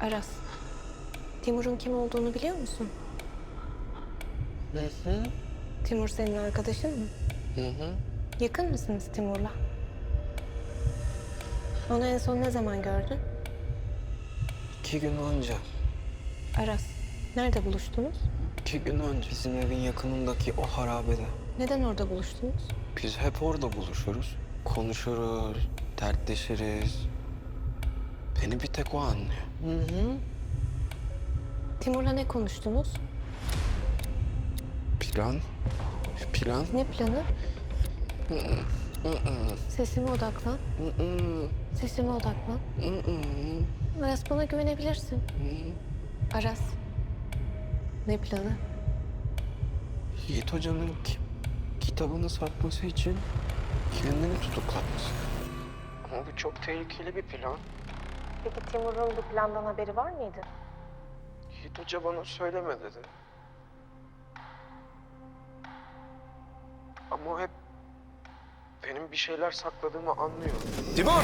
Aras. Timur'un kim olduğunu biliyor musun? Hı hı. Timur senin arkadaşın mı? Hı hı. Yakın mısınız Timur'la? Onu en son ne zaman gördün? İki gün önce. Aras. Nerede buluştunuz? İki gün önce bizim evin yakınındaki o harabede. Neden orada buluştunuz? Biz hep orada buluşuruz. Konuşuruz, dertleşiriz. Beni bir tek o anlıyor. Hı hı. Timur'la ne konuştunuz? Plan? Plan? Ne planı? Sesime odaklan. Sesime odaklan. Aras bana güvenebilirsin. Aras. Ne planı? Yiğit Hoca'nın ki- kitabını satması için kendini tutuklatması. Ama bu çok tehlikeli bir plan. Peki Timur'un bu plandan haberi var mıydı? Yiğit Hoca bana söyleme dedi. Ama o hep benim bir şeyler sakladığımı anlıyor. Timur!